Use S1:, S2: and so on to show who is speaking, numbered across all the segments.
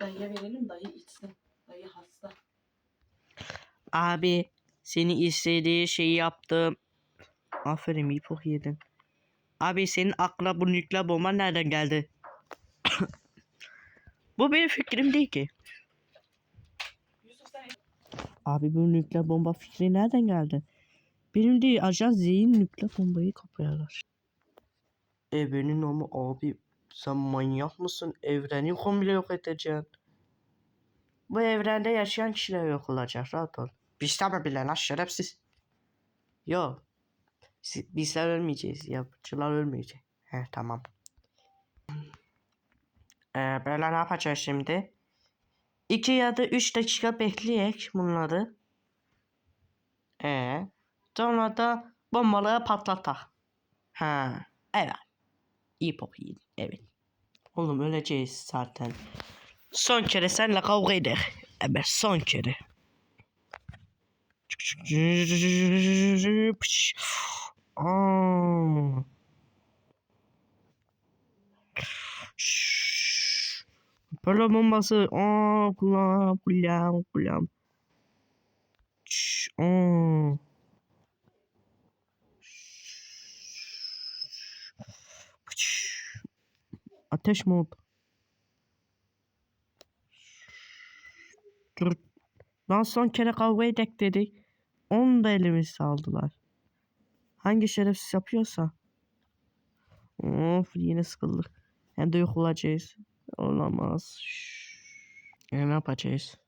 S1: Dayıya verelim dayı içsin. Dayı hasta.
S2: Abi seni istediği şeyi yaptım. Aferin iyi pok yedin. Abi senin aklına bu nükleer bomba nereden geldi? bu benim fikrim değil ki.
S1: Yusuf sen
S2: Abi bu nükleer bomba fikri nereden geldi? Benim değil ajan Z'in nükleer bombayı kapıyorlar. Evrenin ama abi sen manyak mısın? Evreni komple yok edeceksin. Bu evrende yaşayan kişiler yok olacak rahat ol. Biz tabi bile lan şerefsiz. Yok. Si- Bizler ölmeyeceğiz. Yapıcılar ölmeyecek. He tamam. Ee, böyle ne yapacağız şimdi? 2 ya da 3 dakika bekleyek bunları. Ee, sonra da bombalığı patlatak. Ha, evet. İyi pop iyi. Evet. Oğlum öleceğiz zaten. Son kere seninle kavga eder. Evet son kere. Aa. Böyle bombası. Aa, kulağım, kulağım, kulağım. Aa. Ateş mod. Dur. Lan son kere kavga edek dedik. Onu da elimizde aldılar. Hangi şerefsiz yapıyorsa. Of yine sıkıldık. Hem de yok olacağız. Olamaz. Ne yapacağız?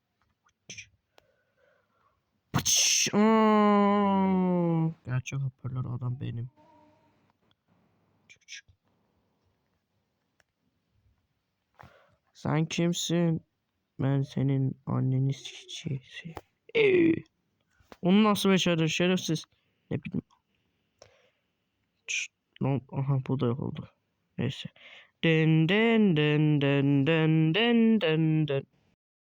S2: Aa! Gerçek hoparlör adam benim. Sen kimsin? Ben senin annenin sikicisi. Ee, Onu nasıl başardın şerefsiz? Ne bileyim. Lan, aha bu da oldu. Neyse. Den den den den den den den den.